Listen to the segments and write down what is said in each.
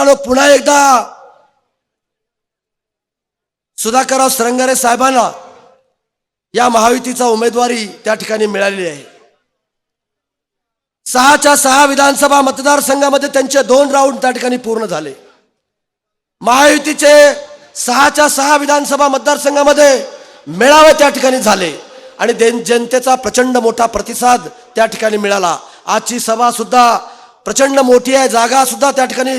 मित्रांनो पुन्हा एकदा. सुधाकरराव सरंगारे साहेबांना या महायुतीचा उमेदवारी त्या ठिकाणी मिळालेली आहे. सहाच्या सहा विधानसभा मतदारसंघामध्ये त्यांचे दोन राऊंड त्या ठिकाणी पूर्ण झाले. महायुतीचे सहाच्या सहा विधानसभा मतदारसंघामध्ये मेळावे त्या ठिकाणी झाले आणि जनतेचा प्रचंड मोठा प्रतिसाद त्या ठिकाणी मिळाला. आजची सभा सुद्धा प्रचंड मोठी आहे जागा सुद्धा त्या ठिकाणी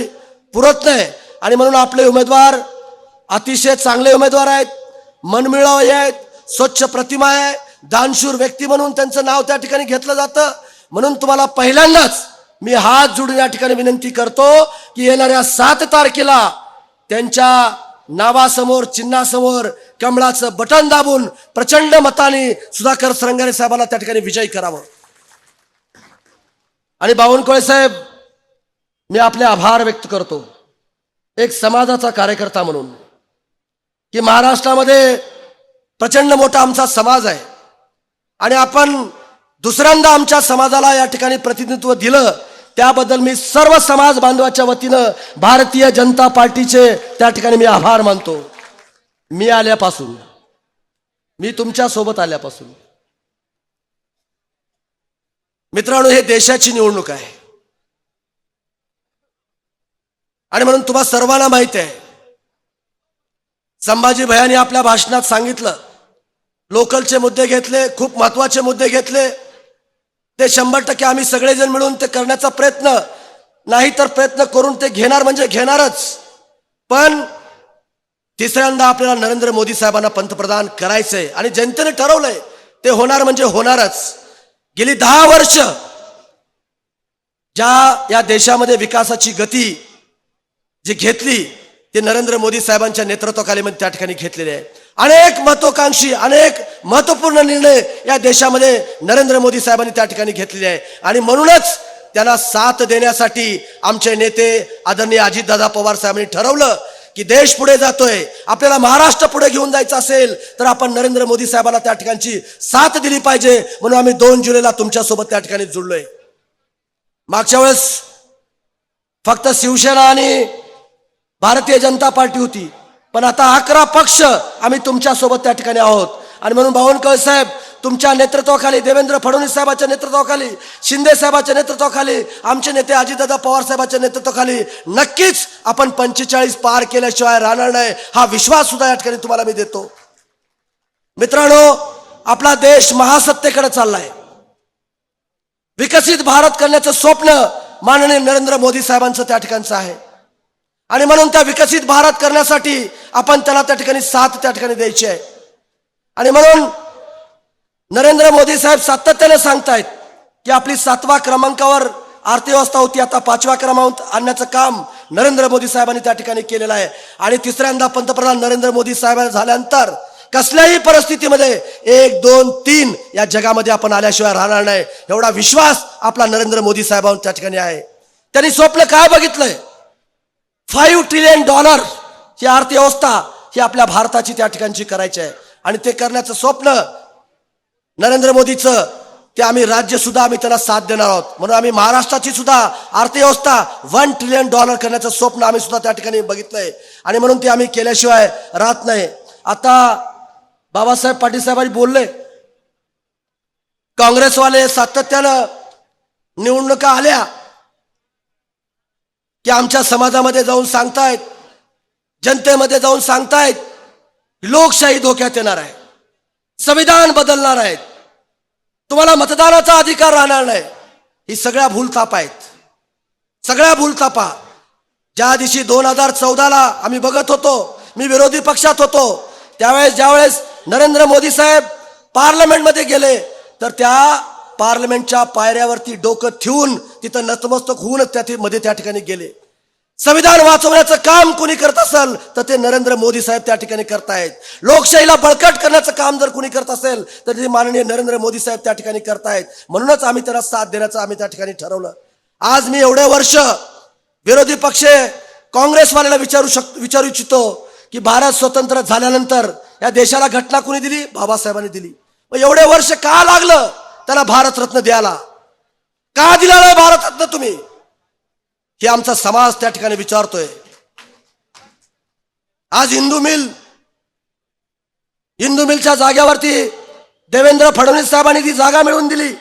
पुरत नाही. आणि म्हणून आपले उमेदवार अतिशय चांगले उमेदवार आहेत मनमिळावे आहेत स्वच्छ प्रतिमा आहे दानशूर व्यक्ती म्हणून त्यांचं नाव त्या ठिकाणी घेतलं जातं. म्हणून तुम्हाला पहिल्यांदाच मी हात जोडून या ठिकाणी विनंती करतो की येणाऱ्या सात तारखेला त्यांच्या नावासमोर चिन्हासमोर कमळाचं बटन दाबून प्रचंड मताने सुधाकर सरंगारे साहेबांना त्या ठिकाणी विजयी करावं. आणि बावनकुळे साहेब मी आपले आभार व्यक्त करतो. एक समाजाचा कार्यकर्ता म्हणून. की महाराष्ट्रामध्ये प्रचंड मोठा आमचा समाज आहे. आणि आपण दुसऱ्यांदा आमच्या समाजाला या ठिकाणी प्रतिनिधित्व दिलं त्याबद्दल मी सर्व समाज बांधवाच्या वतीनं भारतीय जनता पार्टीचे त्या ठिकाणी मी आभार मानतो. मी आल्यापासून मी तुमच्यासोबत आल्यापासून मित्रांनो हे देशाची निवडणूक आहे. आणि म्हणून तुम्हा सर्वांना माहीत आहे. संभाजी भयानी आपल्या भाषणात सांगितलं लोकलचे मुद्दे घेतले खूप महत्त्वाचे मुद्दे घेतले. ते शंभर टक्के आम्ही सगळेजण मिळून ते करण्याचा प्रयत्न नाही तर प्रयत्न करून ते घेणार म्हणजे घेणारच. पण तिसऱ्यांदा आपल्याला नरेंद्र मोदी साहेबांना पंतप्रधान करायचंय आणि जनतेने ठरवलंय ते होणार म्हणजे होणारच. गेली दहा वर्ष ज्या या देशामध्ये विकासाची गती जी घेतली ती नरेंद्र मोदी साहेबांच्या नेतृत्वाखाली म्हणजे त्या ठिकाणी घेतलेले आहे. अनेक महत्वाकांक्षी अनेक महत्त्वपूर्ण निर्णय या देशामध्ये नरेंद्र मोदी साहेबांनी त्या ठिकाणी घेतलेले आहे. आणि म्हणूनच त्यांना साथ देण्यासाठी आमचे नेते आदरणीय अजितदादा पवार साहेबांनी ठरवलं की देश पुढे जातोय आपल्याला महाराष्ट्र पुढे घेऊन जायचं असेल तर आपण नरेंद्र मोदी साहेबांना त्या ठिकाणची साथ दिली पाहिजे म्हणून आम्ही दोन जुलैला तुमच्यासोबत त्या ठिकाणी जुळलोय. मागच्या वेळेस फक्त शिवसेना आणि भारतीय जनता पार्टी होती. पण आता अकरा पक्ष आम्ही तुमच्यासोबत त्या ठिकाणी आहोत. आणि म्हणून बावनकुळे साहेब तुमच्या नेतृत्वाखाली देवेंद्र फडणवीस साहेबाच्या नेतृत्वाखाली शिंदे साहेबाच्या नेतृत्वाखाली आमचे नेते अजितदादा पवार साहेबाच्या नेतृत्वाखाली नक्कीच आपण पंचेचाळीस पार केल्याशिवाय राहणार नाही हा विश्वास सुद्धा या ठिकाणी तुम्हाला मी देतो. मित्रांनो आपला देश महासत्तेकडे चाललाय. विकसित भारत करण्याचं स्वप्न माननीय नरेंद्र मोदी साहेबांचं त्या ठिकाणचं आहे. आणि म्हणून त्या विकसित भारत करण्यासाठी आपण त्याला त्या ठिकाणी साथ त्या ठिकाणी द्यायची आहे. आणि म्हणून नरेंद्र मोदी साहेब सातत्याने सांगतायत की आपली सातवा क्रमांकावर अर्थव्यवस्था होती आता पाचव्या क्रमांक आणण्याचं काम नरेंद्र मोदी साहेबांनी त्या ठिकाणी केलेलं आहे. आणि तिसऱ्यांदा पंतप्रधान नरेंद्र मोदी साहेबांनी झाल्यानंतर कसल्याही परिस्थितीमध्ये एक दोन तीन या जगामध्ये आपण आल्याशिवाय राहणार नाही. एवढा विश्वास आपला नरेंद्र मोदी साहेबांवर त्या ठिकाणी आहे. त्यांनी स्वप्न काय बघितलंय? फाईव्ह ट्रिलियन डॉलर ही अर्थव्यवस्था ही आपल्या भारताची त्या ठिकाणची करायची आहे. आणि ते करण्याचं स्वप्न नरेंद्र मोदीचं ते आम्ही राज्य सुद्धा आम्ही त्याला साथ देणार आहोत. म्हणून आम्ही महाराष्ट्राची सुद्धा अर्थव्यवस्था वन ट्रिलियन डॉलर करण्याचं स्वप्न आम्ही सुद्धा त्या ठिकाणी बघितलंय. आणि म्हणून ते आम्ही केल्याशिवाय राहत नाही. आता बाबासाहेब पाटील साहेबांनी बोलले काँग्रेसवाले सातत्यानं निवडणुका आल्या की आमच्या समाजामध्ये जाऊन सांगतायत जनतेमध्ये जाऊन सांगतायत लोकशाही धोक्यात येणार आहे संविधान बदलणार आहेत तुम्हाला मतदानाचा अधिकार राहणार नाही. ही सगळ्या भूलतापा आहेत. सगळ्या भूलतापा ज्या दिवशी दोन हजार चौदाला आम्ही बघत होतो मी विरोधी पक्षात होतो त्यावेळेस ज्यावेळेस नरेंद्र मोदी साहेब पार्लमेंटमध्ये गेले तर त्या पार्लमेंटच्या पायऱ्यावरती डोकं ठेवून तिथं नतमस्तक होऊनच त्या मध्ये त्या ठिकाणी गेले. संविधान वाचवण्याचं काम कोणी करत असेल तर ते नरेंद्र मोदी साहेब त्या ठिकाणी करतायत. लोकशाहीला बळकट करण्याचं काम जर कोणी करत असेल तर ते माननीय नरेंद्र मोदी साहेब त्या ठिकाणी करतायत. म्हणूनच आम्ही त्याला साथ देण्याचं आम्ही त्या ठिकाणी ठरवलं. आज मी एवढे वर्ष विरोधी पक्ष काँग्रेसवाल्याला विचारू शक विचारू इच्छितो की भारत स्वतंत्र झाल्यानंतर या देशाला घटना कोणी दिली? बाबासाहेबांनी दिली. मग एवढे वर्ष का लागलं? त्याला भारतरत्न द्यायला. का दिला नाही भारतरत्न तुम्ही? हे आमचा समाज त्या ठिकाणी विचारतोय. आज हिंदू मिल हिंदू मिलच्या जागेवरती देवेंद्र फडणवीस साहेबांनी ती जागा मिळवून दिली.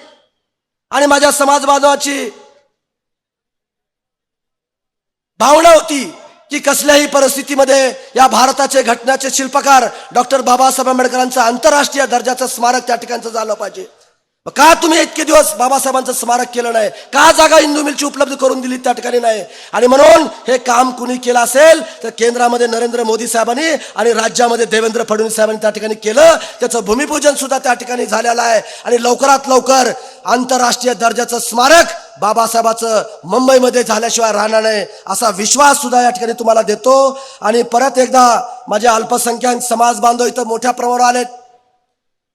आणि माझ्या समाज बांधवाची भावना होती की कसल्याही परिस्थितीमध्ये या भारताचे घटनाचे शिल्पकार डॉक्टर बाबासाहेब आंबेडकरांचं आंतरराष्ट्रीय दर्जाचं स्मारक त्या ठिकाणचं झालं पाहिजे. का तुम्ही इतके दिवस बाबासाहेबांचं स्मारक केलं नाही? का जागा हिंदू मिलची उपलब्ध करून दिली त्या ठिकाणी नाही? आणि म्हणून हे काम कुणी केलं असेल तर केंद्रामध्ये नरेंद्र मोदी साहेबांनी आणि राज्यामध्ये देवेंद्र फडणवीस साहेबांनी त्या ठिकाणी केलं. त्याचं भूमिपूजन सुद्धा त्या ठिकाणी झालेलं आहे. आणि लवकरात लवकर आंतरराष्ट्रीय दर्जाचं स्मारक बाबासाहेबाचं मुंबईमध्ये झाल्याशिवाय राहणार नाही असा विश्वास सुद्धा या ठिकाणी तुम्हाला देतो. आणि परत एकदा माझे अल्पसंख्याक समाज बांधव इथं मोठ्या प्रमाणावर आलेत.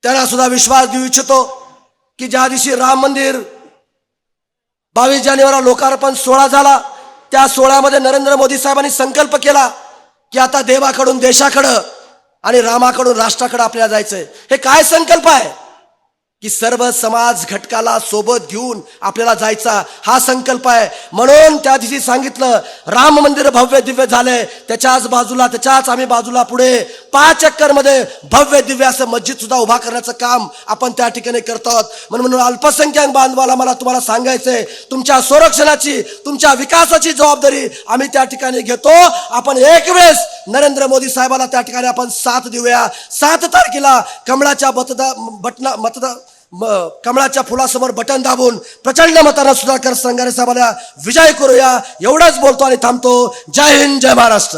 त्यांना सुद्धा विश्वास देऊ इच्छितो. की ज्या दिवशी राम मंदिर बावीस जानेवारी लोकार्पण सोहळा झाला त्या सोहळ्यामध्ये नरेंद्र मोदी साहेबांनी संकल्प केला की आता देवाकडून देशाकडं आणि रामाकडून राष्ट्राकडं आपल्याला जायचंय. हे काय संकल्प आहे? की सर्व समाज घटकाला सोबत घेऊन आपल्याला जायचा हा संकल्प आहे. म्हणून त्या दिवशी सांगितलं राम मंदिर भव्य दिव्य झालंय. त्याच्याच बाजूला त्याच्याच आम्ही बाजूला पुढे पाच चक्करमध्ये भव्य दिव्य असं मस्जिद सुद्धा उभा करण्याचं काम आपण त्या ठिकाणी करतो आहोत म्हणून म्हणून अल्पसंख्याक बांधवाला मला तुम्हाला सांगायचंय तुमच्या संरक्षणाची तुमच्या विकासाची जबाबदारी आम्ही त्या ठिकाणी घेतो. आपण एक वेळेस नरेंद्र मोदी साहेबाला त्या ठिकाणी आपण साथ देऊया. सात तारखेला कमळाच्या मतदा बटना मतदा कमळाच्या फुलासमोर बटन दाबून प्रचंड मतानं सुधाकर संगारे साहेबाला विजय करूया एवढंच बोलतो आणि थांबतो. जय हिंद जय महाराष्ट्र.